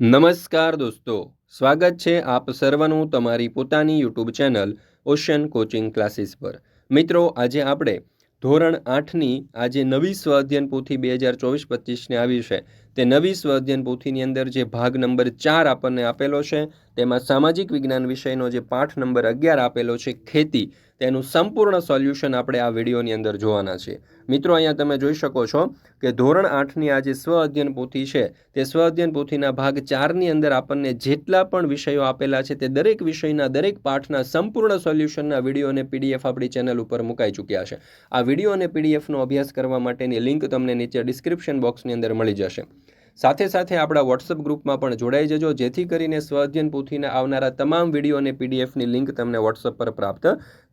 નમસ્કાર દોસ્તો, સ્વાગત છે આપ સર્વનું તમારી પોતાની YouTube channel ocean coaching classes પર. મિત્રો, આજે આપણે ધોરણ આઠની આજે નવી સ્વ અધ્યયન પોથી બે હજાર ચોવીસ પચીસને આવી છે. તે નવી સ્વ અધ્યયન પોથીની અંદર જે ભાગ નંબર ચાર આપણને આપેલો છે, તેમાં સામાજિક વિજ્ઞાન વિષયનો જે પાઠ નંબર અગિયાર આપેલો છે, ખેતી, તેનું સંપૂર્ણ સોલ્યુશન આપણે આ વિડીયોની અંદર જોવાના છે. મિત્રો, અહીંયા તમે જોઈ શકો છો કે ધોરણ આઠની આ જે સ્વ અધ્યયન પોથી છે, તે સ્વ અધ્યયન પોથીના ભાગ ચારની અંદર આપણને જેટલા પણ વિષયો આપેલા છે, તે દરેક વિષયના, દરેક પાઠના સંપૂર્ણ સોલ્યુશનના વીડિયો અને પીડીએફ આપણી ચેનલ ઉપર મુકાઈ ચૂક્યા છે. આ વીડિયો અને પીડીએફનો અભ્યાસ કરવા માટેની લિંક તમને નીચે ડિસ્ક્રિપ્શન બોક્સની અંદર મળી જશે. સાથે સાથે આપણા વોટ્સઅપ ગ્રુપમાં પણ જોડાઈ જજો. જેથી કરીને સ્વ અધ્યયન પોથીના આવનારા તમામ વીડિયો અને પીડીએફની લિંક તમને વોટ્સઅપ પર પ્રાપ્ત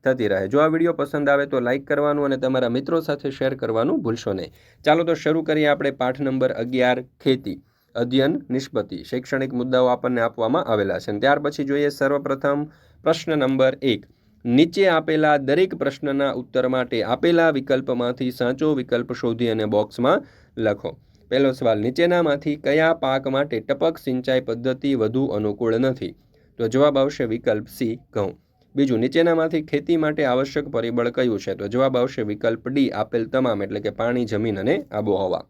થતી રહે. જો આ વીડિયો પસંદ આવે તો લાઇક કરવાનું અને તમારા મિત્રો સાથે શેર કરવાનું ભૂલશો નહીં. ચાલો તો શરૂ કરીએ આપણે પાઠ નંબર અગિયાર, ખેતી. અધ્યયન નિષ્પતિ શૈક્ષણિક મુદ્દાઓ આપણને આપવામાં આવેલા છે. ત્યાર પછી જોઈએ સર્વપ્રથમ પ્રશ્ન નંબર એક. નીચે આપેલા દરેક પ્રશ્નના ઉત્તર માટે આપેલા વિકલ્પમાંથી સાચો વિકલ્પ શોધી અને બોક્સમાં લખો. પહેલો સવાલ, નીચેનામાંથી કયા પાક માટે ટપક સિંચાઈ પદ્ધતિ વધુ અનુકૂળ નથી? તો જવાબ આવશે વિકલ્પ સી, ઘઉં. બીજું, નીચેનામાંથી ખેતી માટે આવશ્યક પરિબળ કયું છે? તો જવાબ આવશે વિકલ્પ ડી, આપેલ તમામ, એટલે કે પાણી, જમીન અને આબોહવા.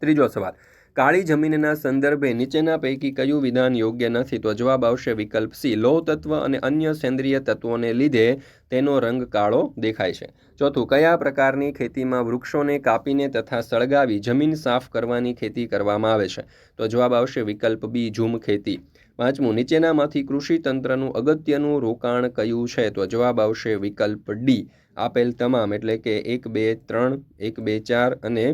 ત્રીજો સવાલ કાળી જમીનના સંદર્ભે નીચેના પૈકી કયું વિધાન યોગ્ય નથી, તો જવાબ આવશે વિકલ્પ સી લોહ તત્વ અને અન્ય સેન્દ્રિય તત્વોને લીધે તેનો રંગ કાળો દેખાય છે. ચોથું, કયા પ્રકારની ખેતીમાં વૃક્ષોને કાપીને તથા સળગાવી જમીન સાફ કરવાની ખેતી કરવામાં આવે છે? તો જવાબ આવશે વિકલ્પ બી, ઝૂમ ખેતી. પાંચમું, નીચેનામાંથી કૃષિ તંત્રનું અગત્યનું રોકાણ કયું છે? તો જવાબ આવશે વિકલ્પ ડી, આપેલ તમામ, એટલે કે એક બે ત્રણ, એક બે ચાર અને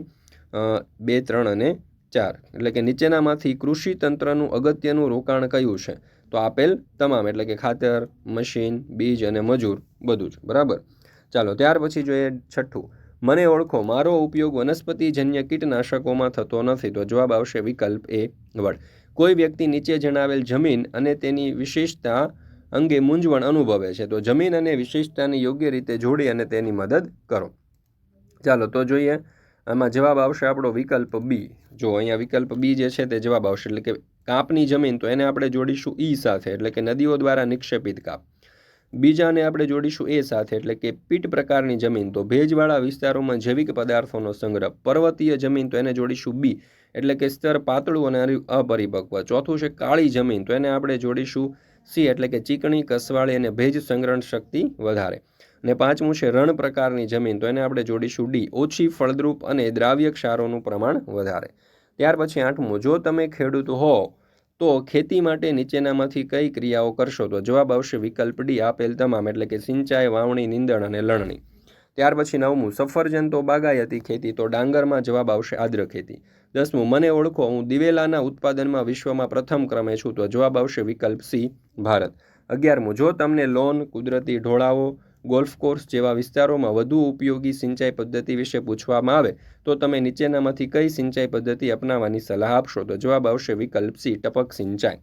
બે ત્રણ અને ચાર. એટલે કે નીચેનામાંથી કૃષિ તંત્રનું અગત્યનું રોકાણ કયું છે? તો આપેલ તમામ, એટલે કે ખાતર, મશીન, બીજ અને મજૂર, બધું જ. બરાબર? ચાલો, ત્યાર પછી જોઈએ છઠ્ઠું. મને ઓળખો, મારો ઉપયોગ વનસ્પતિજન્ય કીટનાશકોમાં થતો નથી. તો જવાબ આવશે વિકલ્પ એ વડ. કોઈ વ્યક્તિ નીચે જણાવેલ જમીન અને તેની વિશેષતા અંગે મૂંઝવણ અનુભવે છે. તો જમીન અને વિશેષતાને યોગ્ય રીતે જોડી અને તેની મદદ કરો. ચાલો, તો જોઈએ આમાં જવાબ આવશે આપણો વિકલ્પ બી જો અહીંયા વિકલ્પ બી જે છે તે જવાબ આવશે, એટલે કે કાપની જમીન, તો એને આપણે જોડીશું ઈ સાથે, એટલે કે નદીઓ દ્વારા નિક્ષેપિત કાપ. બીજાને આપણે જોડીશું એ સાથે, એટલે કે પીટ પ્રકારની જમીન, તો ભેજવાળા વિસ્તારોમાં જૈવિક પદાર્થોનો સંગ્રહ. પર્વતીય જમીન, તો એને જોડીશું બી એટલે કે સ્તર પાતળું અને અપરિપક્વ. ચોથું છે કાળી જમીન, તો એને આપણે જોડીશું સી એટલે કે ચીકણી, કસવાળી અને ભેજ સંગ્રહણ શક્તિ વધારે. અને પાંચમું છે, રણ પ્રકારની જમીન. તો એને આપણે જોડીશું ડી. ઓછી ફળદ્રુપ અને દ્રાવ્ય ક્ષારોનું પ્રમાણ વધારે. ત્યાર પછી આઠમું, જો તમે ખેડૂત હો, તો ખેતી માટે નીચેનામાંથી કઈ ક્રિયાઓ કરશો? તો જવાબ આવશે વિકલ્પ ડી, આપેલ તમામ, એટલે કે સિંચાઈ, વાવણી, નીંદણ અને લણણી. ત્યાર પછી નવમું સફરજન તો બાગાયતી ખેતી. તો ડાંગરમાં જવાબ આવશે આદ્ર ખેતી. દસમું, મને ઓળખો, હું દિવેલાના ઉત્પાદનમાં વિશ્વમાં પ્રથમ ક્રમે છું. તો જવાબ આવશે વિકલ્પ સી, ભારત. અગિયારમું, જો તમને લોન, કુદરતી ઢોળાવો ગોલ્ફ કોર્સ જેવા વિસ્તારોમાં વધુ ઉપયોગી સિંચાઈ પદ્ધતિ વિશે પૂછવામાં આવે, તો તમે નીચેનામાંથી કઈ સિંચાઈ પદ્ધતિ અપનાવવાની સલાહ આપશો? તો જવાબ આવશે વિકલ્પ સી, ટપક સિંચાઈ.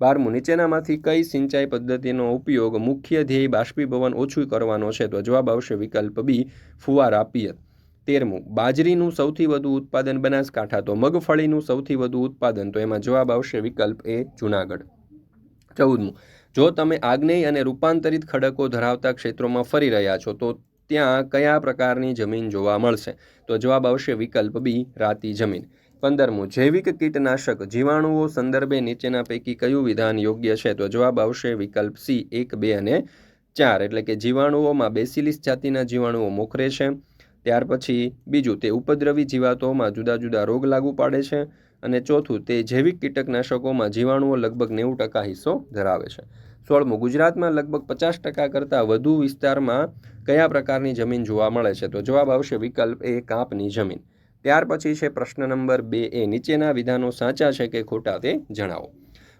બારમું, નીચેનામાંથી કઈ સિંચાઈ પદ્ધતિનો ઉપયોગ મુખ્ય ધ્યેય બાષ્પીભવન ઓછું કરવાનો છે? તો જવાબ આવશે વિકલ્પ બી, ફુવારા પિયત તેરમું, બાજરીનું સૌથી વધુ ઉત્પાદન બનાસકાંઠા. તો મગફળીનું સૌથી વધુ ઉત્પાદન. તો એમાં જવાબ આવશે વિકલ્પ એ, જુનાગઢ. ચૌદમું જો તમે આગ્નેય અને રૂપાંતરિત ખડકો ધરાવતા ક્ષેત્રોમાં ફરી રહ્યા છો, તો ત્યાં કયા પ્રકારની જમીન જોવા મળશે? તો જવાબ આવશે વિકલ્પ બી, રાતી જમીન. પંદરમું, જૈવિક કીટનાશક જીવાણુઓ સંદર્ભે નીચેના પૈકી કયું વિધાન યોગ્ય છે? તો જવાબ આવશે વિકલ્પ સી, એક, બે અને ચાર. એટલે કે જીવાણુઓમાં બેસિલિસ જાતિના જીવાણુઓ મોખરે છે. ત્યાર પછી બીજું, તે ઉપદ્રવી જીવાતોમાં જુદા જુદા રોગ લાગુ પાડે છે. અને ચોથું, તે જૈવિક કીટકનાશકોમાં જીવાણુઓ લગભગ નેવું ટકા હિસ્સો ધરાવે છે. સોળમું, ગુજરાતમાં લગભગ પચાસ ટકા કરતાં વધુ વિસ્તારમાં કયા પ્રકારની જમીન જોવા મળે છે? તો જવાબ આવશે વિકલ્પ એ, કાપની જમીન. ત્યાર પછી છે પ્રશ્ન નંબર બે એ, નીચેના વિધાનો સાચા છે કે ખોટા તે જણાવો.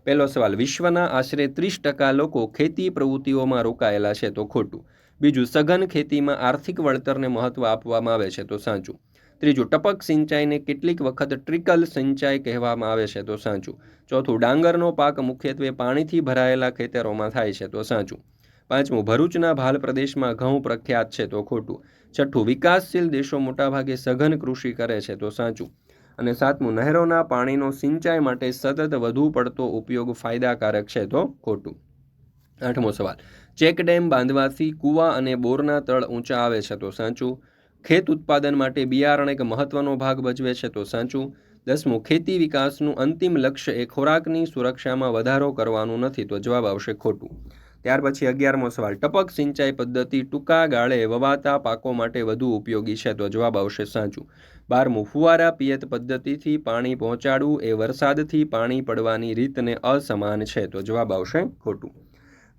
પહેલો સવાલ, વિશ્વના આશરે ત્રીસ ટકા લોકો ખેતી પ્રવૃત્તિઓમાં રોકાયેલા છે તો ખોટું. બીજું, સઘન ખેતીમાં આર્થિક વળતરને મહત્ત્વ આપવામાં આવે છે તો સાચું. ત્રીજું, ટપક સિંચાઈને કેટલીક વખત ટ્રિકલ સિંચાઈ કહેવામાં આવે છે, તો સાચું. ચોથું, ડાંગરનો પાક મુખ્યત્વે પાણીથી ભરાયેલા ખેતરોમાં થાય છે, તો સાચું. પાંચમું, ભરૂચના ભાલ પ્રદેશમાં ઘઉં પ્રખ્યાત છે, તો ખોટું. છઠ્ઠું, વિકાસશીલ દેશો મોટાભાગે સઘન કૃષિ કરે છે, તો સાચું. અને સાતમું, નહેરોના પાણીનો સિંચાઈ માટે સતત વધુ પડતો ઉપયોગ ફાયદાકારક છે, તો ખોટું. આઠમો સવાલ ચેક ડેમ બાંધવાથી કૂવા અને બોરના તળ ઊંચા આવે છે, તો સાચું. ખેત ઉત્પાદન માટે બિયારણ એક મહત્વનો ભાગ ભજવે છે, તો સાચું. દસમું, ખેતી વિકાસનું અંતિમ લક્ષ્ય એ ખોરાકની સુરક્ષામાં વધારો કરવાનું નથી, તો જવાબ આવશે ખોટું. ત્યાર પછી અગિયારમો સવાલ, ટપક સિંચાઈ પદ્ધતિ ટૂંકા ગાળે વવાતા પાકો માટે વધુ ઉપયોગી છે, તો જવાબ આવશે સાચું. બારમું, ફુવારા પિયત પદ્ધતિથી પાણી પહોંચાડવું એ વરસાદથી પાણી પડવાની રીતને અસમાન છે, તો જવાબ આવશે ખોટું.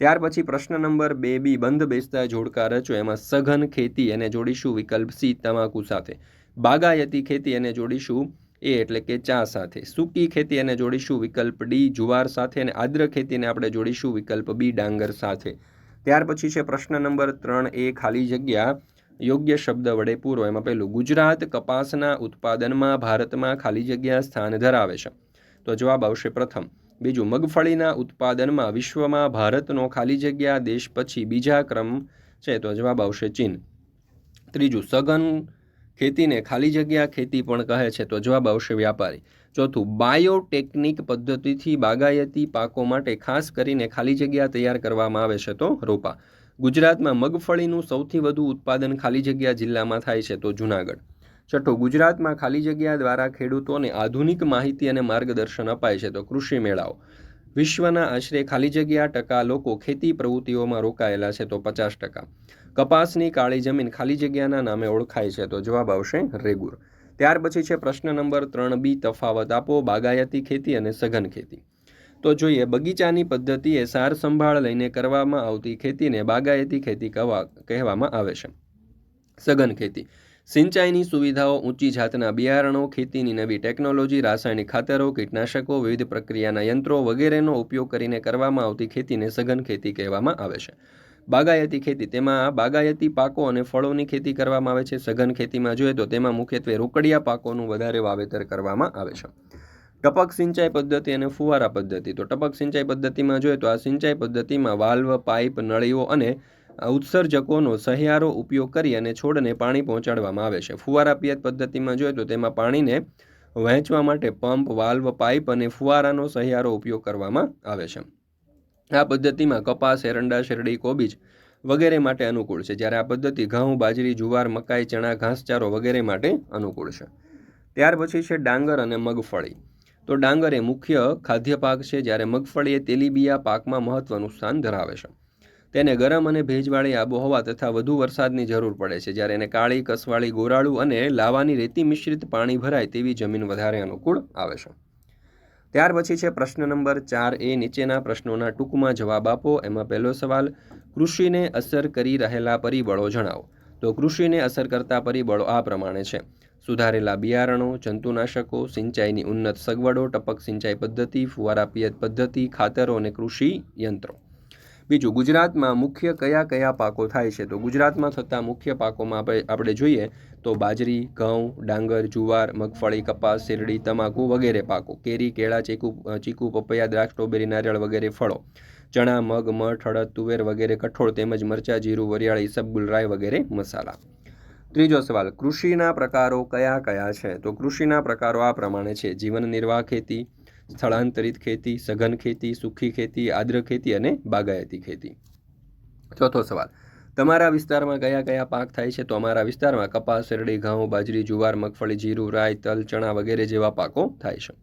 ત્યાર પછી પ્રશ્ન નંબર બે બી બંધ બેસતા જોડકા રચો એમાં સઘન ખેતી એને જોડીશું વિકલ્પ સી તમાકુ સાથે. બાગાયતી ખેતી એને જોડીશું એ એટલે કે ચા સાથે. સૂકી ખેતી એને જોડીશું વિકલ્પ ડી જુવાર સાથે અને આદ્ર ખેતીને આપણે જોડીશું વિકલ્પ બી ડાંગર સાથે. ત્યાર પછી છે પ્રશ્ન નંબર ત્રણ એ ખાલી જગ્યા. યોગ્ય શબ્દ વડે પૂરો. એમાં પહેલું, ગુજરાત કપાસના ઉત્પાદનમાં ભારતમાં ખાલી જગ્યા સ્થાન ધરાવે છે. તો જવાબ આવશે પ્રથમ. બીજું મગફળીના ઉત્પાદનમાં વિશ્વમાં ભારતનો ખાલી જગ્યા, દેશ પછી બીજા ક્રમ છે તો જવાબ આવશે ચીન. ત્રીજું, સઘન ખેતીને ખાલી જગ્યા ખેતી પણ કહે છે તો જવાબ આવશે વ્યાપારી. ચોથું, બાયોટેકનિક પદ્ધતિથી બાગાયતી પાકો માટે ખાસ કરીને ખાલી જગ્યા તૈયાર કરવામાં આવે છે તો રોપા. ગુજરાતમાં મગફળીનું સૌથી વધુ ઉત્પાદન ખાલી જગ્યા જિલ્લામાં થાય છે તો જુનાગઢ. છઠ્ઠું, ગુજરાતમાં ખાલી જગ્યા દ્વારા ખેડૂતોને આધુનિક માહિતી અને માર્ગદર્શન અપાય છે તો કૃષિ મેળાઓ. વિશ્વના આશરે ખાલી જગ્યા ટકા લોકો ખેતી પ્રવૃત્તિઓમાં રોકાયેલા છે તો પચાસ ટકા. કપાસની કાળી જમીન ખાલી જગ્યાના નામે ઓળખાય છે તો જવાબ આવશે રેગુર. ત્યાર પછી છે પ્રશ્ન નંબર ત્રણ, બી તફાવત આપો, બાગાયતી ખેતી અને સઘન ખેતી. તો જોઈએ, બગીચાની પદ્ધતિએ સાર સંભાળ લઈને કરવામાં આવતી ખેતીને બાગાયતી ખેતી કહેવામાં આવે છે. સઘન ખેતી. સિંચાઈની સુવિધાઓ ઊંચી જાતના બિયારણો, ખેતીની નવી ટેકનોલોજી, રાસાયણિક ખાતરો, કીટનાશકો, વિવિધ પ્રક્રિયાના યંત્રો વગેરેનો ઉપયોગ કરીને કરવામાં આવતી ખેતીને સઘન ખેતી કહેવામાં આવે છે. બાગાયતી ખેતી, તેમાં બાગાયતી પાકો અને ફળોની ખેતી કરવામાં આવે છે. સઘન ખેતીમાં જોઈએ તો તેમાં મુખ્યત્વે રોકડિયા પાકોનું વધારે વાવેતર કરવામાં આવે છે. ટપક સિંચાઈ પદ્ધતિ અને ફુવારા પદ્ધતિ, તો ટપક સિંચાઈ પદ્ધતિમાં જોઈએ તો આ સિંચાઈ પદ્ધતિમાં વાલ્વ, પાઇપ, નળીઓ અને ઉત્સર્જકોનો સહિયારો ઉપયોગ કરી અને છોડને પાણી પહોંચાડવામાં આવે છે. ફુવારા પિયત પદ્ધતિમાં જોઈએ તો તેમાં પાણીને વહેંચવા માટે પંપ, વાલ્વ, પાઇપ અને ફુવારાનો સહિયારો ઉપયોગ કરવામાં આવે છે. આ પદ્ધતિમાં કપાસ, એરંડા, શેરડી, કોબીજ વગેરે માટે અનુકૂળ છે, જ્યારે આ પદ્ધતિ ઘઉં, બાજરી, જુવાર, મકાઈ, ચણા, ઘાસચારો વગેરે માટે અનુકૂળ છે. ત્યાર પછી છે ડાંગર અને મગફળી. તો ડાંગર એ મુખ્ય ખાદ્ય પાક છે, જ્યારે મગફળી એ તેલીબિયા પાકમાં મહત્વનું સ્થાન ધરાવે છે. તેને ગરમ અને ભેજવાળી આબોહવા તથા વધુ વરસાદની જરૂર પડે છે. જ્યારે એને કાળી, કસવાળી, ગોરાળું અને લાવાની રેતી મિશ્રિત પાણી ભરાય તેવી જમીન વધારે અનુકૂળ આવે છે. ત્યાર પછી છે પ્રશ્ન નંબર ચાર એ નીચેના પ્રશ્નોના ટૂંકમાં જવાબ આપો. એમાં પહેલો સવાલ, કૃષિને અસર કરી રહેલા પરિબળો જણાવો. તો કૃષિને અસર કરતા પરિબળો આ પ્રમાણે છે. સુધારેલા બિયારણો, જંતુનાશકો, સિંચાઈની ઉન્નત સગવડો, ટપક સિંચાઈ પદ્ધતિ, ફુવારા પિયત પદ્ધતિ, ખાતરો અને કૃષિ યંત્રો. બીજું, ગુજરાતમાં મુખ્ય કયા કયા પાકો થાય છે? તો ગુજરાતમાં થતા મુખ્ય પાકોમાં આપણે આપણે જોઈએ તો બાજરી, ઘઉં, ડાંગર, જુવાર, મગફળી, કપાસ, શેરડી, તમાકુ વગેરે પાકો. કેરી, કેળા, ચીકુ ચીકુ, પપૈયા, દ્રાક્ષ, સ્ટ્રોબેરી, નારિયેળ વગેરે ફળો. ચણા, મગ, મઠ, હળદ, તુવેર વગેરે કઠોળ તેમજ મરચા, જીરું, વરિયાળી સબગુલ રાય વગેરે મસાલા. ત્રીજો સવાલ, કૃષિના પ્રકારો કયા કયા છે? તો કૃષિના પ્રકારો આ પ્રમાણે છે. જીવન નિર્વાહ ખેતી સ્થળાંતરિત ખેતી, સઘન ખેતી, સુખી ખેતી, આદ્ર ખેતી અને બાગાયતી ખેતી. ચોથો સવાલ. તમારા વિસ્તારમાં કયા કયા પાક થાય છે? તો અમારા વિસ્તારમાં કપાસ, શેરડી, ઘઉં, બાજરી, જુવાર, મગફળી, જીરું, રાઈ, તલ, ચણા વગેરે જેવા પાકો થાય છે.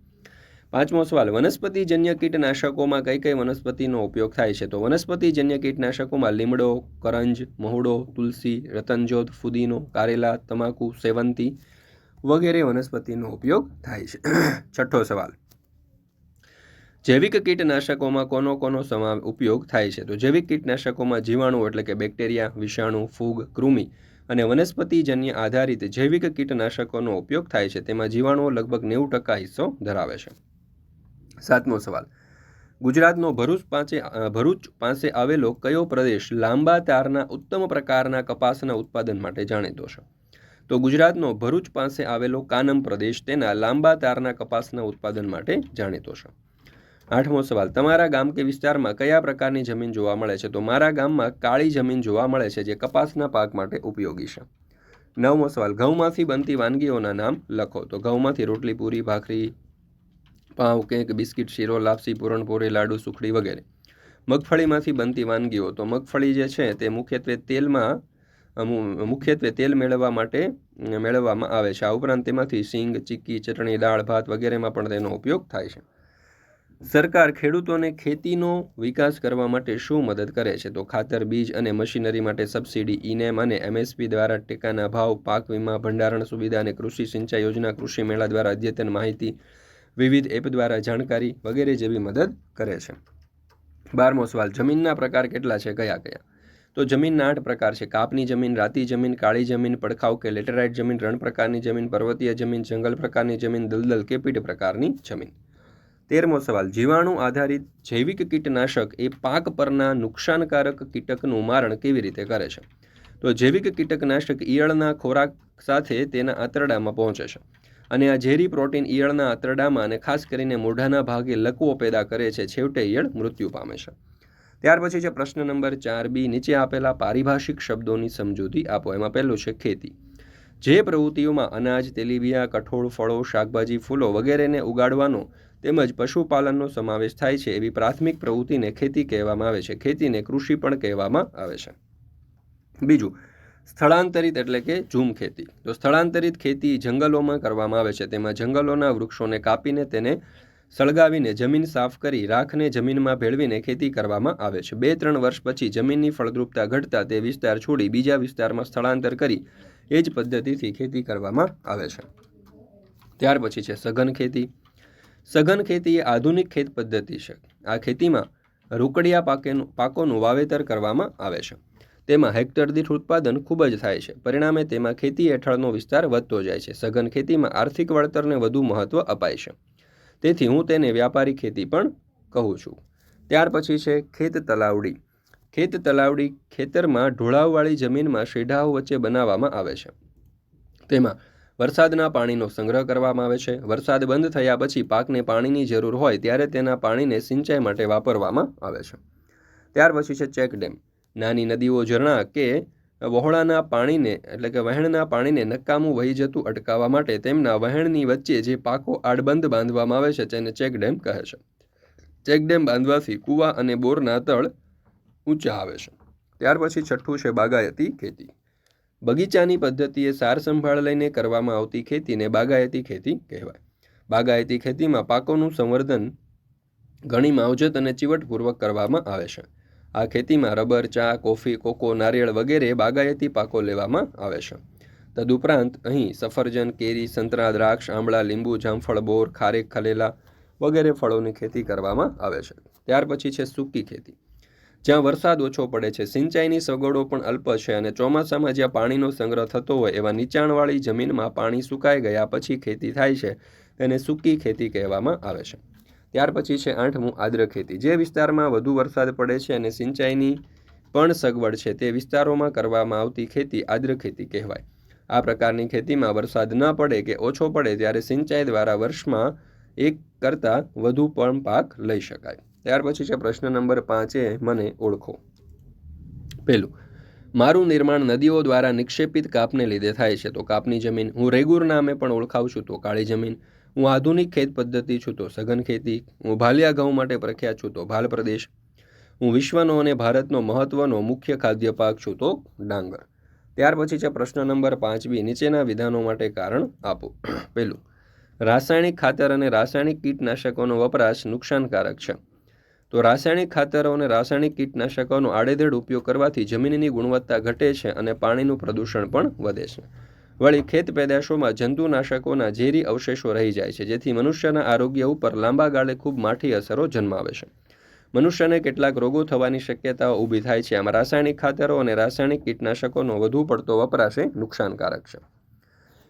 પાંચમો સવાલ. વનસ્પતિજન્ય કીટનાશકોમાં કઈ કઈ વનસ્પતિનો ઉપયોગ થાય છે? તો વનસ્પતિજન્ય કીટનાશકોમાં લીમડો, કરંજ, મહુડો, તુલસી, રતનજોત, ફુદીનો, કારેલા, તમાકુ, સેવંતી વગેરે વનસ્પતિનો ઉપયોગ થાય છે. છઠ્ઠો સવાલ. જૈવિક કીટનાશકોમાં કોનો કોનો સમા, ઉપયોગ થાય છે? તો જૈવિક કીટનાશકોમાં જીવાણુ એટલે કે બેક્ટેરિયા, વિષાણુ, ફૂગ, કૃમિ અને વનસ્પતિજન્ય આધારિત જૈવિક કીટનાશકોનો ઉપયોગ થાય છે. તેમાં જીવાણુઓ લગભગ નેવું ટકા હિસ્સો ધરાવે છે. સાતમો સવાલ. ગુજરાતનો ભરૂચ પાસે ભરૂચ પાસે આવેલો કયો પ્રદેશ લાંબા તારના ઉત્તમ પ્રકારના કપાસના ઉત્પાદન માટે જાણીતો છે? તો ગુજરાતનો ભરૂચ પાસે આવેલો કાનમ પ્રદેશ તેના લાંબા તારના કપાસના ઉત્પાદન માટે જાણીતો છે. આઠમો સવાલ, તમારા ગામ કે વિસ્તારમાં કયા પ્રકારની જમીન જોવા મળે છે? તો મારા ગામમાં કાળી જમીન જોવા મળે છે જે કપાસના પાક માટે ઉપયોગી છે. નવમો સવાલ, ઘઉંમાંથી બનતી વાનગીઓના નામ લખો. તો ઘઉંમાંથી રોટલી, પૂરી, ભાખરી પાઉં કેક, બિસ્કિટ, શીરો, લાપસી, પૂરણપોળી, લાડુ, સુખડી વગેરે. મગફળીમાંથી બનતી વાનગીઓ, તો મગફળી જે છે તે મુખ્યત્વે તેલમાં મુખ્યત્વે તેલ મેળવવા માટે, મેળવવામાં આવે છે. આ ઉપરાંત તેમાંથી સિંગ, ચીક્કી, ચટણી, દાળ, ભાત વગેરેમાં પણ તેનો ઉપયોગ થાય છે. સરકાર ખેડૂતોને ખેતીનો વિકાસ કરવા માટે શું મદદ કરે છે? તો ખાતર, બીજ અને મશીનરી માટે સબસિડી ઇનેમ અને એમએસપી દ્વારા ટેકાના ભાવ, પાક વીમા, ભંડારણ સુવિધા અને કૃષિ સિંચાઈ યોજના, કૃષિ મેળા દ્વારા અદ્યતન માહિતી, વિવિધ એપ દ્વારા જાણકારી વગેરે જેવી મદદ કરે છે. બારમો સવાલ, જમીનના પ્રકાર કેટલા છે? કયા કયા? તો જમીનના આઠ પ્રકાર છે. કાપની જમીન, રાતી જમીન, કાળી જમીન પડખાવ કે લેટેરાઇટ જમીન, રણ પ્રકારની જમીન, પર્વતીય જમીન, જંગલ પ્રકારની જમીન, દલદલ કે પીટ પ્રકારની જમીન. તેરમો સવાલ, જીવાણુ આધારિત જૈવિક કીટનાશક એ પાક પરના નુકસાનકારક કીટકનું મારણ કેવી રીતે કરે છે? તો જૈવિક કીટકનાશક ઈયળના ખોરાક સાથે તેના આંતરડામાં પહોંચે છે. અને આ ઝેરી પ્રોટીન ઈયળના આંતરડામાં અને ખાસ કરીને મોઢાના ભાગે લકવો પેદા કરે છે, છેવટે ઈયળ મૃત્યુ પામે છે. ત્યાર પછી છે પ્રશ્ન નંબર ચાર બી, નીચે આપેલા પારિભાષિક શબ્દોની સમજૂતી આપો. એમાં પહેલું છે ખેતી. જે પ્રવૃત્તિઓમાં અનાજ તેલીબિયા કઠોળ, ફળો, શાકભાજી, ફૂલો વગેરેને ઉગાડવાનો તેમજ પશુપાલનનો સમાવેશ થાય છે એવી પ્રાથમિક પ્રવૃત્તિને ખેતી કહેવામાં આવે છે. ખેતીને કૃષિ પણ કહેવામાં આવે છે. બીજું, સ્થળાંતરિત એટલે કે ઝૂમ ખેતી. તો સ્થળાંતરિત ખેતી જંગલોમાં કરવામાં આવે છે. તેમાં જંગલોના વૃક્ષોને કાપીને તેને સળગાવીને જમીન સાફ કરી રાખને જમીનમાં ભેળવીને ખેતી કરવામાં આવે છે. બે ત્રણ વર્ષ પછી જમીનની ફળદ્રુપતા ઘટતા તે વિસ્તાર છોડી બીજા વિસ્તારમાં સ્થળાંતર કરી એ જ પદ્ધતિથી ખેતી કરવામાં આવે છે. ત્યાર પછી છે સઘન ખેતી. સઘન ખેતી એ આધુનિક ખેત પદ્ધતિ છે. આ ખેતીમાં રોકડિયા પાકેનું, પાકોનું વાવેતર કરવામાં આવે છે. તેમાં હેક્ટર દીઠ ઉત્પાદન ખૂબ જ થાય છે. પરિણામે તેમાં ખેતી હેઠળનો વિસ્તાર વધતો જાય છે. સઘન ખેતીમાં આર્થિક વળતરને વધુ મહત્ત્વ અપાય છે. તેથી હું તેને વ્યાપારી ખેતી પણ કહું છું. ત્યાર પછી છે ખેત તલાવડી. ખેત તલાવડી ખેતરમાં ઢોળાવવાળી જમીનમાં શેઢાઓ વચ્ચે બનાવવામાં આવે છે. તેમાં વરસાદના પાણીનો સંગ્રહ કરવામાં આવે છે. વરસાદ બંધ થયા પછી પાકને પાણીની જરૂર હોય ત્યારે તેના પાણીને સિંચાઈ માટે વાપરવામાં આવે છે. ત્યાર પછી છે ચેક ડેમ. નાની નદીઓ ઝરણા કે વહોળાના પાણીને એટલે કે વહેણના પાણીને નકામું વહી જતું અટકાવવા માટે તેમના વહેણની વચ્ચે જે પાકો આડબંધ બાંધવામાં આવે છે તેને ચેક ડેમ કહે છે. ચેક ડેમ બાંધવાથી કૂવા અને બોરના તળ ઊંચા આવે છે. ત્યાર પછી છઠ્ઠું છે બાગાયતી ખેતી. બગીચાની પદ્ધતિએ સાર સંભાળ લઈને કરવામાં આવતી ખેતીને બાગાયતી ખેતી કહેવાય. બાગાયતી ખેતીમાં પાકોનું સંવર્ધન ઘણી માવજત અને ચીવટપૂર્વક કરવામાં આવે છે. આ ખેતીમાં રબર, ચા, કોફી, કોકો, નારિયેળ વગેરે બાગાયતી પાકો લેવામાં આવે છે. તદુપરાંત અહીં સફરજન, કેરી, સંતરા, દ્રાક્ષ, આંબળા, લીંબુ, જામફળ, બોર, ખારેક, ખલેલા વગેરે ફળોની ખેતી કરવામાં આવે છે. ત્યાર પછી છે સૂકી ખેતી. જ્યાં વરસાદ ઓછો પડે છે, સિંચાઈની સગવડો પણ અલ્પ છે અને ચોમાસામાં જ્યાં પાણીનો સંગ્રહ થતો હોય એવા નીચાણવાળી જમીનમાં પાણી સુકાઈ ગયા પછી ખેતી થાય છે, તેને સૂકી ખેતી કહેવામાં આવે છે. ત્યાર પછી છે આઠમું આદ્ર ખેતી. જે વિસ્તારમાં વધુ વરસાદ પડે છે અને સિંચાઈની પણ સગવડ છે, તે વિસ્તારોમાં કરવામાં આવતી ખેતી આદ્ર ખેતી કહેવાય. આ પ્રકારની ખેતીમાં વરસાદ ન પડે કે ઓછો પડે, ત્યારે સિંચાઈ દ્વારા વર્ષમાં એક કરતાં વધુ પણ પાક લઈ શકાય. ત્યાર પછી છે પ્રશ્ન નંબર પાંચે મને ઓળખો. પહેલું, મારું નિર્માણ નદીઓ દ્વારા નિક્ષેપિત કાપને લીધે થાય છે. તો કાપની જમીન, હું રેગુર નામે પણ ઓળખાવું છું. તો કાળી જમીન, હું આધુનિક ખેત પદ્ધતિ છું. તો સઘન ખેતી, હું ભાલિયા ઘઉં માટે પ્રખ્યાત છું. તો ભાલ પ્રદેશ, હું વિશ્વનો અને ભારતનો મહત્વનો મુખ્ય ખાદ્ય પાક છું. તો ડાંગર. ત્યાર પછી છે પ્રશ્ન નંબર પાંચ બી નીચેના વિધાનો માટે કારણ આપો. પહેલું, રાસાયણિક ખાતર અને રાસાયણિક કીટનાશકોનો વપરાશ નુકસાનકારક છે. તો રાસાયણિક ખાતરો અને રાસાયણિક કીટનાશકોનો આડેધડ ઉપયોગ કરવાથી જમીનની ગુણવત્તા ઘટે છે અને પાણીનું પ્રદૂષણ પણ વધે છે. વળી ખેત પેદાશોમાં જંતુનાશકોના ઝેરી અવશેષો રહી જાય છે, જેથી મનુષ્યના આરોગ્ય ઉપર લાંબા ગાળે ખૂબ માઠી અસરો જન્માવે છે. મનુષ્યને કેટલાક રોગો થવાની શક્યતાઓ ઊભી થાય છે. આમાં રાસાયણિક ખાતરો અને રાસાયણિક કીટનાશકોનો વધુ પડતો વપરાશ એ નુકસાનકારક છે.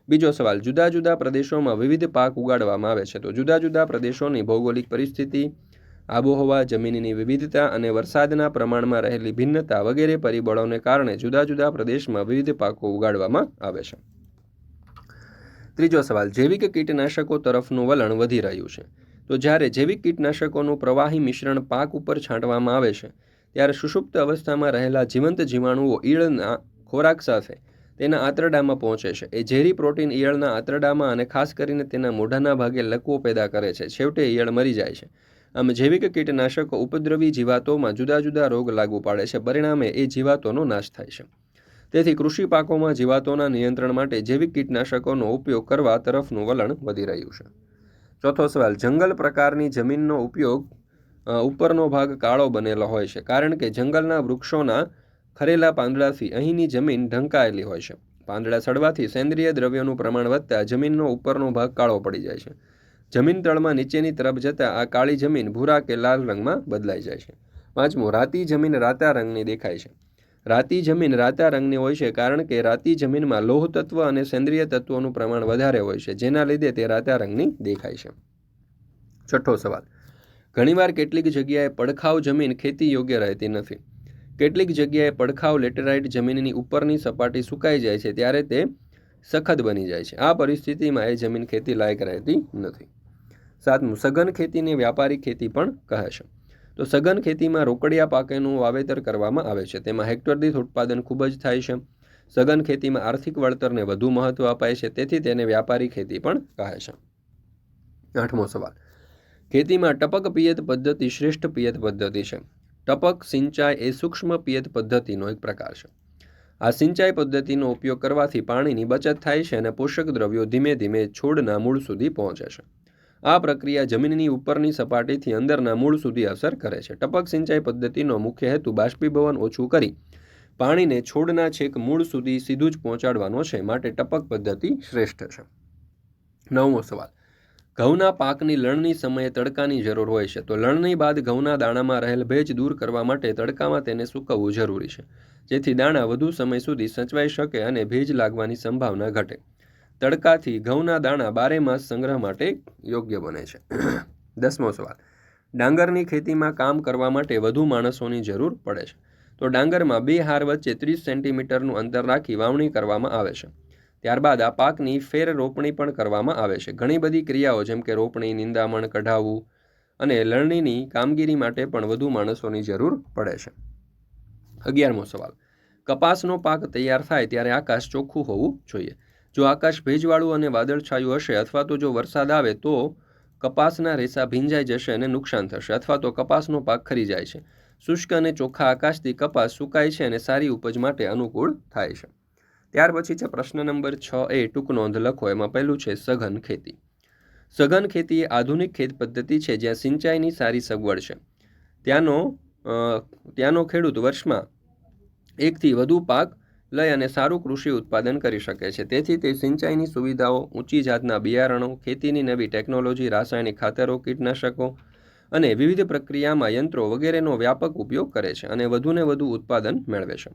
બીજો સવાલ, જુદા જુદા પ્રદેશોમાં વિવિધ પાક ઉગાડવામાં આવે છે. તો જુદા જુદા પ્રદેશોની ભૌગોલિક પરિસ્થિતિ આબોહવા, જમીનની વિવિધતા અને વરસાદના પ્રમાણમાં રહેલી ભિન્નતા વગેરે પરિબળોને કારણે જુદા જુદા પ્રદેશમાં વિવિધ પાકો ઉગાડવામાં આવે છે. ત્રીજો સવાલ, જૈવિક કીટનાશકો તરફનું વલણ વધી રહ્યું છે. તો જ્યારે જૈવિક કીટનાશકોનું પ્રવાહી મિશ્રણ પાક ઉપર છાંટવામાં આવે છે, ત્યારે સુષુપ્ત અવસ્થામાં રહેલા જીવંત જીવાણુઓ ઈળના ખોરાક સાથે તેના આંતરડામાં પહોંચે છે. એ ઝેરી પ્રોટીન ઈયળના આંતરડામાં અને ખાસ કરીને તેના મોઢાના ભાગે લકવો પેદા કરે છે. છેવટે ઈયળ મરી જાય છે. આમ જૈવિક કીટનાશકો ઉપદ્રવી જીવાતોમાં જુદા જુદા રોગ લાગુ પાડે છે. પરિણામે એ જીવાતોનો નાશ થાય છે. તેથી કૃષિ પાકોમાં જીવાતોના નિયંત્રણ માટે જૈવિક કીટનાશકોનો ઉપયોગ કરવા તરફનું વલણ વધી રહ્યું છે. ચોથો સવાલ, જંગલ પ્રકારની જમીનનો ઉપયોગ ઉપરનો ભાગ કાળો બનેલો હોય છે. કારણ કે જંગલના વૃક્ષોના ખરેલા પાંદડાથી અહીંની જમીન ઢંકાયેલી હોય છે. પાંદડા સડવાથી સેન્દ્રિય દ્રવ્યોનું પ્રમાણ વધતા જમીનનો ઉપરનો ભાગ કાળો પડી જાય છે. જમીન તળમાં નીચેની તરફ જતાં આ કાળી જમીન ભૂરા કે લાલ રંગમાં બદલાઈ જાય છે. પાંચમું, રાતી જમીન રાતા રંગની દેખાય છે. રાતી જમીન રાતા રંગની હોય છે કારણ કે રાતી જમીનમાં લોહ તત્વ અને સેન્દ્રિય તત્વોનું પ્રમાણ વધારે હોય છે, જેના લીધે તે રાતા રંગની દેખાય છે. છઠ્ઠો સવાલ. ઘણીવાર કેટલીક જગ્યાએ પડખાવ જમીન ખેતી યોગ્ય રહેતી નથી. કેટલીક જગ્યાએ પડખાવ લેટેરાઇટ જમીનની ઉપરની સપાટી સુકાઈ જાય છે, ત્યારે તે સખત બની જાય છે. આ પરિસ્થિતિમાં એ જમીન ખેતી લાયક રહેતી નથી. સાતમું સઘન ખેતીને વ્યાપારી ખેતી પણ કહે છે. તો સઘન ખેતીમાં રોકડિયા પાકેનું વાવેતર કરવામાં આવે છે. તેમાં હેક્ટર દીઠ ઉત્પાદન ખૂબ જ થાય છે. સઘન ખેતીમાં આર્થિક વળતરને વધુ મહત્વ અપાય છે. તેથી તેને વ્યાપારી ખેતી પણ કહે છે. આઠમો સવાલ. ખેતીમાં ટપક પિયત પદ્ધતિ શ્રેષ્ઠ પિયત પદ્ધતિ છે. ટપક, સિંચાઈ એ સૂક્ષ્મ પિયત પદ્ધતિનો એક પ્રકાર છે. આ સિંચાઈ પદ્ધતિનો ઉપયોગ કરવાથી પાણીની બચત થાય છે અને પોષક દ્રવ્યો ધીમે ધીમે છોડના મૂળ સુધી પહોંચે છે. આ પ્રક્રિયા જમીનની ઉપરની સપાટીથી અંદરના મૂળ સુધી અસર કરે છે. ટપક સિંચાઈ પદ્ધતિનો મુખ્ય હેતુ બાષ્પીભવન ઓછું કરી, પાણીને છોડના છેક મૂળ સુધી સીધું જ પહોંચાડવાનો છે માટે ટપક પદ્ધતિ શ્રેષ્ઠ છે. નવમો સવાલ, ઘઉંના પાકની લણણી સમયે તડકાની જરૂર હોય છે. તો લણણી બાદ ઘઉંના દાણામાં રહેલ ભેજ દૂર કરવા માટે તડકામાં તેને સૂકવવું જરૂરી છે, જેથી દાણા વધુ સમય સુધી સચવાઈ શકે અને ભેજ લાગવાની સંભાવના ઘટે. તડકાથી ઘઉંના દાણા બારે માસ સંગ્રહ માટે યોગ્ય બને છે. દસમો સવાલ. ડાંગરની ખેતીમાં કામ કરવા માટે વધુ માણસોની જરૂર પડે છે. તો ડાંગરમાં બે હાર વચ્ચે ત્રીસ સેન્ટીમીટરનું અંતર રાખી વાવણી કરવામાં આવે છે. ત્યારબાદ આ પાકની ફેર રોપણી પણ કરવામાં આવે છે. ઘણી બધી ક્રિયાઓ જેમ કે રોપણી, નિંદામણ, કઢાવવું અને લણણીની કામગીરી માટે પણ વધુ માણસોની જરૂર પડે છે. અગિયારમો સવાલ. કપાસનો પાક તૈયાર થાય ત્યારે આકાશ ચોખ્ખું હોવું જોઈએ. જો આકાશ ભેજવાળું અને વાદળછાયું હશે અથવા તો જો વરસાદ આવે તો કપાસના રેસા ભીંજાઈ જશે અને નુકસાન થશે અથવા તો કપાસનો પાક ખરી જાય છે. શુષ્ક અને ચોખ્ખા આકાશથી કપાસ સુકાય છે અને સારી ઉપજ માટે અનુકૂળ થાય છે. ત્યાર પછી છે પ્રશ્ન નંબર છ એ ટૂંક નોંધ લખો. એમાં પહેલું છે સઘન ખેતી. સઘન ખેતી એ આધુનિક ખેત પદ્ધતિ છે જ્યાં સિંચાઈની સારી સગવડ છે. ત્યાંનો ત્યાંનો ખેડૂત વર્ષમાં એકથી વધુ પાક લઈ અને સારું કૃષિ ઉત્પાદન કરી શકે છે. તેથી તે સિંચાઈની સુવિધાઓ, ઊંચી જાતના બિયારણો, ખેતીની નવી ટેકનોલોજી, રાસાયણિક ખાતરો, કીટનાશકો અને વિવિધ પ્રક્રિયામાં યંત્રો વગેરેનો વ્યાપક ઉપયોગ કરે છે અને વધુને વધુ ઉત્પાદન મેળવે છે.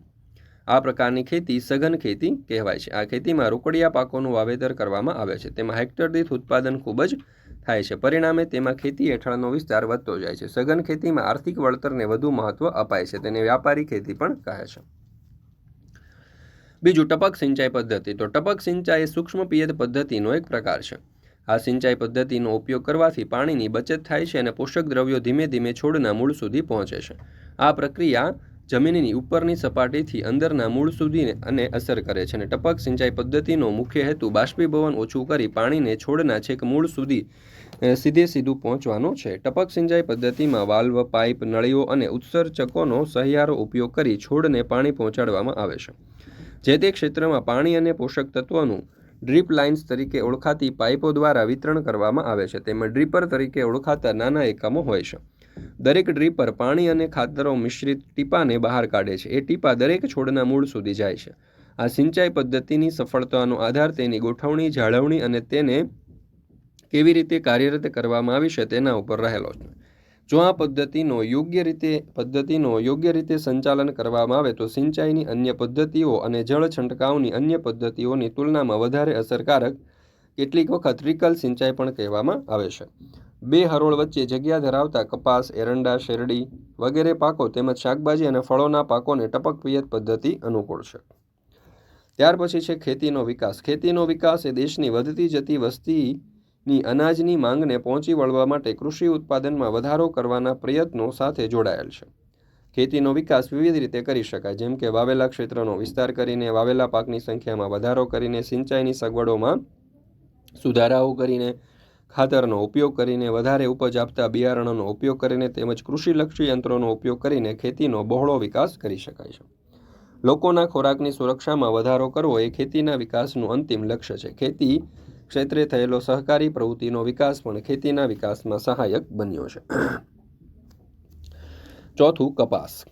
આ પ્રકારની ખેતી સઘન ખેતી કહેવાય છે. આ ખેતીમાં રોકડિયા પાકોનું વાવેતર કરવામાં આવે છે. તેમાં હેક્ટર દીઠ ઉત્પાદન ખૂબ જ થાય છે. પરિણામે તેમાં ખેતી હેઠળનો વિસ્તાર વધતો જાય છે. સઘન ખેતીમાં આર્થિક વળતરને વધુ મહત્ત્વ અપાય છે. તેને વ્યાપારી ખેતી પણ કહે છે. બીજું ટપક સિંચાઈ પદ્ધતિ. તો ટપક સિંચાઈ એ સૂક્ષ્મ પિયત પદ્ધતિનો એક પ્રકાર છે. આ સિંચાઈ પદ્ધતિનો ઉપયોગ કરવાથી પાણીની બચત થાય છે અને પોષક દ્રવ્યો ધીમે ધીમે છોડના મૂળ સુધી પહોંચે છે. આ પ્રક્રિયા જમીનની ઉપરની સપાટીથી અંદરના મૂળ સુધી અને અસર કરે છે અને ટપક સિંચાઈ પદ્ધતિનો મુખ્ય હેતુ બાષ્પીભવન ઓછું કરી પાણીને છોડના છેક મૂળ સુધી સીધે સીધું પહોંચવાનો છે. ટપક સિંચાઈ પદ્ધતિમાં વાલ્વ, પાઇપ, નળીઓ અને ઉત્સર્જકોનો સહિયારો ઉપયોગ કરી છોડને પાણી પહોંચાડવામાં આવે છે. જે તે ક્ષેત્રમાં પાણી અને પોષક તત્વોનું ડ્રીપ લાઇન્સ તરીકે ઓળખાતી પાઇપો દ્વારા વિતરણ કરવામાં આવે છે. તેમાં ડ્રીપર તરીકે ઓળખાતા નાના એકમો હોય છે. દરેક ડ્રીપર પાણી અને ખાતરો મિશ્રિત ટીપાને બહાર કાઢે છે. એ ટીપા દરેક છોડના મૂળ સુધી જાય છે. આ સિંચાઈ પદ્ધતિની સફળતાનો આધાર તેની ગોઠવણી, જાળવણી અને તેને કેવી રીતે કાર્યરત કરવામાં આવી છે તેના ઉપર રહેલો છે. જો આ પદ્ધતિનો યોગ્ય રીતે, પદ્ધતિનો યોગ્ય રીતે સંચાલન કરવામાં આવે તો સિંચાઈની અન્ય પદ્ધતિઓ અને જળ છંટકાવની અન્ય પદ્ધતિઓની તુલનામાં વધારે અસરકારક કેટલીક વખત ટ્રિકલ સિંચાઈ પણ કહેવામાં આવે છે. બે હરોળ વચ્ચે જગ્યા ધરાવતા કપાસ, એરંડા, શેરડી વગેરે પાકો તેમજ શાકભાજી અને ફળોના પાકોને ટપક પિયત પદ્ધતિ અનુકૂળ છે. ત્યાર પછી છે ખેતીનો વિકાસ. ખેતીનો વિકાસ એ દેશની વધતી જતી વસ્તીની અનાજની માંગને પહોંચી વળવા માટે કૃષિ ઉત્પાદનમાં વધારો કરવાના પ્રયત્નો સાથે જોડાયેલ છે. ખેતીનો વિકાસ વિવિધ રીતે કરી શકાય, જેમ કે વાવેલા ક્ષેત્રનો વિસ્તાર કરીને વાવેલા પાકની સંખ્યામાં વધારો કરીને સિંચાઈની સગવડોમાં સુધારાઓ કરીને ખાતરનો ઉપયોગ કરીને વધારે ઉપજ આપતા બિયારણોનો ઉપયોગ કરીને તેમજ કૃષિલક્ષી યંત્રોનો ઉપયોગ કરીને ખેતીનો બહોળો વિકાસ કરી શકાય છે. લોકોના ખોરાકની સુરક્ષામાં વધારો કરવો એ ખેતીના વિકાસનું અંતિમ લક્ષ્ય છે. ખેતી ક્ષેત્રે થયેલો સહકારી પ્રવૃત્તિનો વિકાસ પણ ખેતીના વિકાસમાં સહાયક બન્યો છે. ચોથું, કપાસ.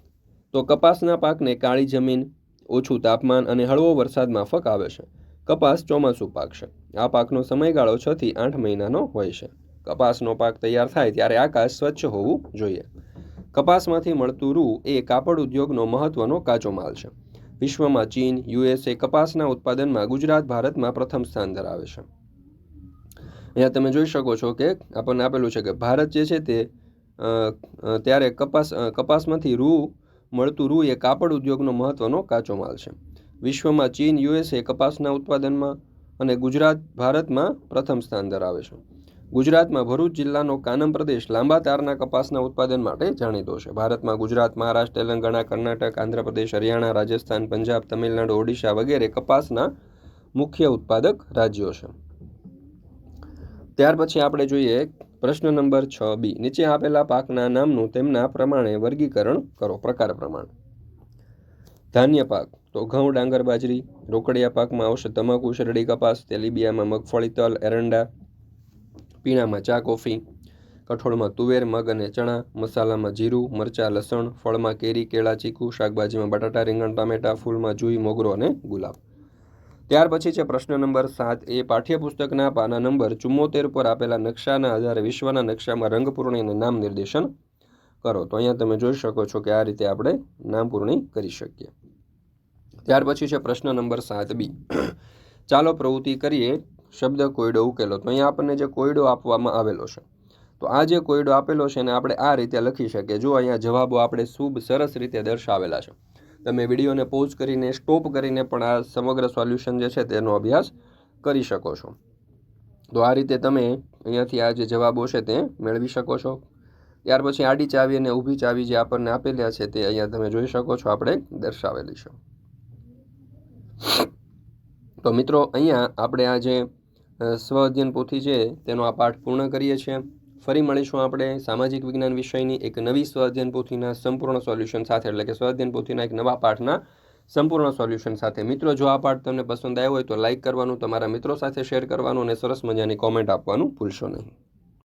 તો કપાસના પાકને કાળી જમીન, ઓછું તાપમાન અને હળવો વરસાદ માફક આવે છે. કપાસ ચોમાસું પાક છે. આ પાકનો સમયગાળો છ થી આઠ મહિનાનો હોય છે. કપાસનો પાક તૈયાર થાય ત્યારે આકાશ સ્વચ્છ હોવું જોઈએ. કપાસમાંથી મળતું રૂ એ કાપડ ઉદ્યોગનો મહત્વનો કાચો માલ છે. વિશ્વમાં ચીન યુએસએ કપાસના ઉત્પાદનમાં ગુજરાત ભારતમાં પ્રથમ સ્થાન ધરાવે છે. અહીંયા તમે જોઈ શકો છો કે આપણને આપેલું છે કે ભારત જે છે તે ત્યારે કપાસ કપાસમાંથી રૂ મળતું રૂ એ કાપડ ઉદ્યોગનો મહત્ત્વનો કાચો માલ છે. વિશ્વમાં ચીન, યુએસએ કપાસના ઉત્પાદનમાં અને ગુજરાત, ભારતમાં પ્રથમ સ્થાન ધરાવે છે. ગુજરાતમાં ભરૂચ જિલ્લાનો કાનમ પ્રદેશ લાંબા તારના કપાસના ઉત્પાદન માટે જાણીતો છે. ભારતમાં ગુજરાત, મહારાષ્ટ્ર, તેલંગાણા, કર્ણાટક, આંધ્રપ્રદેશ, હરિયાણા, રાજસ્થાન, પંજાબ, તમિલનાડુ, ઓડિશા વગેરે કપાસના મુખ્ય ઉત્પાદક રાજ્યો છે. ત્યાર પછી આપણે જોઈએ પ્રશ્ન નંબર છ બી. નીચે આપેલા પાકના નામનું તેમના પ્રમાણે વર્ગીકરણ કરો, પ્રકાર પ્રમાણે. ધાન્ય પાક, તો ઘઉં, ડાંગર, બાજરી. રોકડિયા પાકમાં આવશે તમાકુ, શેરડી, કપાસ, તેલીબિયામાં મગફળી, તલ, એરંડા. પીણામાં ચા, કોફી. કઠોળમાં તુવેર, મગ અને ચણા. મસાલામાં જીરું, મરચાં, લસણ. ફળમાં કેરી, કેળા, ચીકુ, શાકભાજીમાં બટાટા, રીંગણ, ટામેટા, ફૂલમાં જુઈ, મોગરો અને ગુલાબ. ત્યાર પછી છે પ્રશ્ન નંબર સાત. એ પાઠ્યપુસ્તકના પાના નંબર ચુમ્મોતેર પર આપેલા નકશાના આધારે વિશ્વના નકશામાં રંગ અને નામ નિર્દેશન કરો. તો અહીંયા તમે જોઈ શકો છો કે આ રીતે આપણે નામ પૂર્ણી કરી શકીએ. ત્યાર પછી છે પ્રશ્ન નંબર સાત બી. ચાલો પ્રવૃત્તિ કરીએ. શબ્દ કોયડો ઉકેલો. તો અહીંયા આપણને જે કોયડો આપવામાં આવેલો છે, તો આ જે કોયડો આપેલો છે એને આપણે આ રીતે લખી શકીએ. જો અહીંયા જવાબો આપણે ખૂબ સરસ રીતે દર્શાવેલા છે. તમે વિડીયોને પોઝ કરીને સ્ટોપ કરીને પણ આ સમગ્ર સોલ્યુશન જે છે તેનો અભ્યાસ કરી શકો છો. તો આ રીતે તમે અહીંયાથી આ જે જવાબો છે તે મેળવી શકો છો. ત્યાર પછી આડી ચાવી અને ઊભી ચાવી જે આપણને આપેલા છે તે અહીંયા તમે જોઈ શકો છો, આપણે દર્શાવેલી છે. તો મિત્રો, અહીંયા આપણે આ જે સ્વ અધ્યયન પોથી છે તેનો આ પાઠ પૂર્ણ કરીએ છીએ. ફરી મળીશું આપણે સામાજિક વિજ્ઞાન વિષયની એક નવી સ્વાધ્યન પોથીના સંપૂર્ણ સોલ્યુશન સાથે, એટલે કે સ્વાધ્યન પોથીના એક નવા પાઠના સંપૂર્ણ સોલ્યુશન સાથે. મિત્રો, જો આ પાઠ તમને પસંદ આવ્યો હોય તો લાઇક કરવાનું, તમારા મિત્રો સાથે શેર કરવાનું અને સરસ મજાની કોમેન્ટ આપવાનું ભૂલશો નહીં.